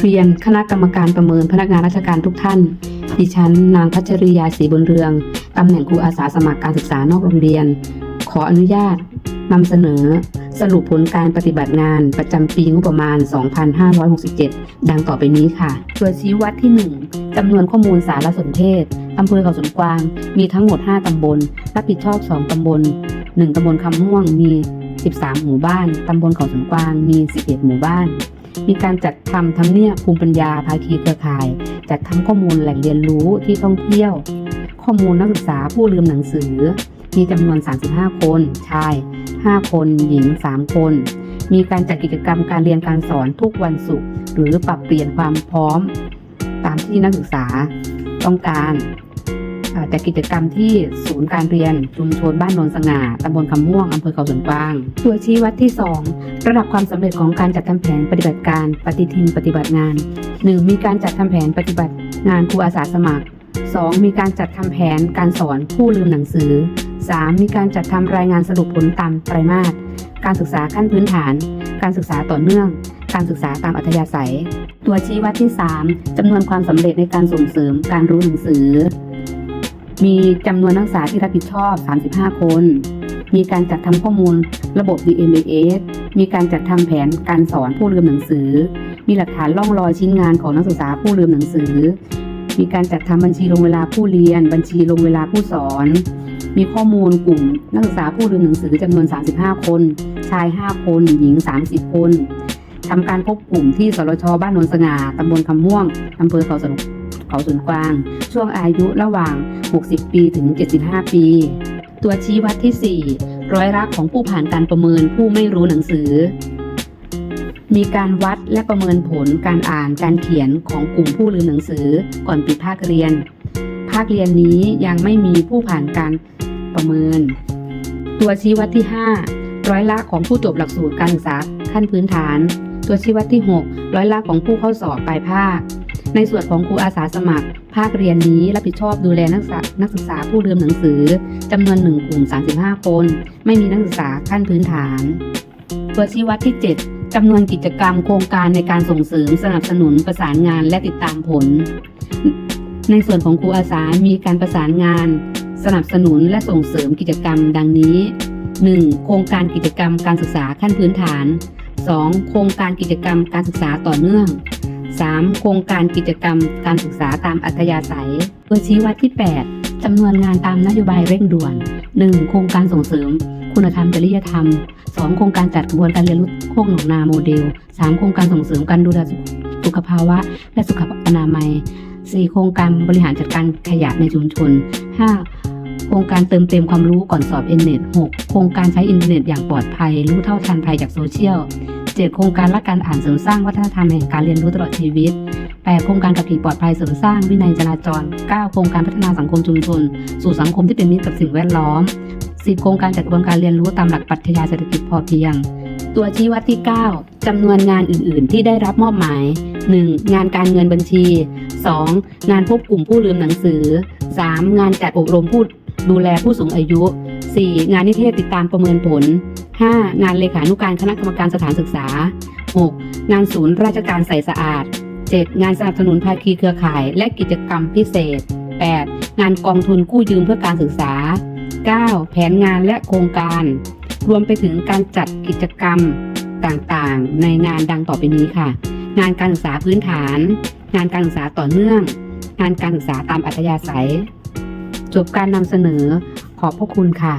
เรียนคณะกรรมการประเมินพนักงานราชการทุกท่าน ดิฉัน นางพัชริยาศรีบุญเรืองตำแหน่งครูอาสาสมัครการศึกษานอกโรงเรียน ขออนุญาตนำเสนอ สรุปผลการปฏิบัติงานประจำปีงบประมาณ 2567 ดังต่อไปนี้ค่ะ ตัวชี้วัดที่ 1จำนวนข้อมูลสารสนเทศอำเภอเขาสวนกวาง มีทั้งหมด 5 ตำบล รับผิดชอบ 2 ตำบล 1 ตำบลคำม่วงมี 13 หมู่บ้าน ตำบลเขาสวนกวางมี 11 หมู่บ้าน มีการจัดทำทำเนียบภูมิปัญญาภาคีเครือข่าย จัดทำข้อมูลแหล่งเรียนรู้ที่ท่องเที่ยว ข้อมูลนักศึกษาผู้ลืมหนังสือ มีจำนวน 35 คน ชาย 5 คน หญิง 3 คน มีการจัดกิจกรรมการเรียนการสอนทุกวันศุกร์หรือปรับเปลี่ยนความพร้อม ตามที่นักศึกษาต้องการ อ่าจัดกิจกรรมที่ศูนย์การเรียนชุมชนบ้านโนนสง่าตำบลคำม่วงอำเภอเขาสวนกวางตัวชี้วัดที่ 2 ระดับความสำเร็จของการจัดทำแผนปฏิบัติการปฏิทินปฏิบัติงาน 1. มีการจัดทำแผนปฏิบัติงานครูอาสาสมัคร 2. มีการจัดทำแผนการสอนผู้ลืมหนังสือ 3. มีการจัดทำรายงานสรุปผลตามไตรมาสการศึกษาขั้นพื้นฐาน การศึกษาต่อเนื่อง การศึกษาตามอัธยาศัย ตัวชี้วัดที่ 3จำนวนความสำเร็จในการส่งเสริมการรู้หนังสือ มีจำนวนนักศึกษาที่รับผิดชอบ 35 คน มีการจัดทำข้อมูลระบบ DMS มีการจัดทำแผนการสอนผู้ลืมหนังสือ มีหลักฐานล่องรอยชิ้นงานของนักศึกษาผู้ลืมหนังสือ มีการจัดทำบัญชีลงเวลาผู้เรียน บัญชีลงเวลาผู้สอน มีข้อมูลกลุ่มนักศึกษาผู้ลืมหนังสือจำนวน 35 คน ชาย 5 คน หญิง 30 คนทำการพบกลุ่มที่สรชบ้านโนนสง่าตำบลคำม่วงอำเภอเขาสน เขาสวนกวาง ช่วงอายุระหว่าง 60 ปีถึง 75 ปี ตัวชี้วัดที่ 4 ร้อยละของผู้ผ่านการประเมินผู้ไม่รู้หนังสือ มีการวัดและประเมินผลการอ่านการเขียนของกลุ่มผู้ลืมหนังสือก่อนปิดภาคเรียน ภาคเรียนนี้ยังไม่มีผู้ผ่านการประเมิน ตัวชี้วัดที่ 5 ร้อยละของผู้จบหลักสูตรการศึกษาขั้นพื้นฐาน ตัวชี้วัดที่ 6 ร้อยละของผู้เข้าสอบปลายภาค ในส่วนของครูอาสาสมัคร ภาคเรียนนี้รับผิดชอบดูแลนักศึกษานักศึกษาผู้ลืมหนังสือจำนวนหนึ่งกลุ่ม 35 คน ไม่มีนักศึกษาขั้นพื้นฐาน ตัวชี้วัดที่ 7จำนวนกิจกรรมโครงการในการส่งเสริมสนับสนุนประสานงานและติดตามผล ในส่วนของครูอาสามีการประสานงาน สนับสนุนและส่งเสริมกิจกรรมดังนี้ 1. โครงการกิจกรรมการศึกษาขั้นพื้นฐาน 2. โครงการกิจกรรมการศึกษาต่อเนื่อง 3. โครงการกิจกรรมการศึกษาตามอัธยาศัย ตัวชี้วัดที่ 8 จำนวนงานตามนโยบายเร่งด่วน 1. โครงการส่งเสริม คุณธรรมจริยธรรม 2. โครงการจัดกระบวนการเรียนรู้โคกหนองนาโมเดล 3. โครงการส่งเสริมการดูแลสุขภาวะ และสุขอนามัย 4. โครงการบริหารจัดการขยะในชุมชน 5. โครงการเติมเต็มความรู้ก่อนสอบเอ็นเน็ต 6. โครงการใช้อินเทอร์เน็ตอย่างปลอดภัย รู้เท่าทันภัยจากโซเชียล 7. โครงการและการอ่านเสริมสร้างวัฒนธรรมแห่งการเรียนรู้ตลอดชีวิต 8. โครงการขับขี่ปลอดภัยเสริมสร้างวินัยจราจร 9. โครงการพัฒนาสังคมชุมชน สู่สังคมที่เป็นมิตรกับสิ่งแวดล้อม 10. โครงการจัดกระบวนการเรียนรู้ตามหลักปรัชญาเศรษฐกิจพอเพียง ตัวชี้วัดที่ 9จำนวนงานอื่น ๆ ที่ได้รับมอบหมาย 1. งานการเงินบัญชี 2. งานพบกลุ่มผู้ลืมหนังสือ 3. งานจัดอบรมผู้ดูแลผู้สูงอายุ 4. งานนิเทศติดตามประเมินผล 5. งานเลขานุการคณะกรรมการสถานศึกษา 6. งานศูนย์ราชการใส่สะอาด 7. งานสนับสนุนภาคีเครือข่าย และกิจกรรมพิเศษ 8. งานกองทุนกู้ยืมเพื่อการศึกษา 9. แผนงานและโครงการ รวมไปถึงการจัดกิจกรรมต่างๆ ในงานดังต่อไปนี้ค่ะ งานการศึกษาพื้นฐาน งานการศึกษาต่อเนื่อง งานการศึกษาตามอัธยาศัย จบการนำเสนอขอบพระคุณค่ะ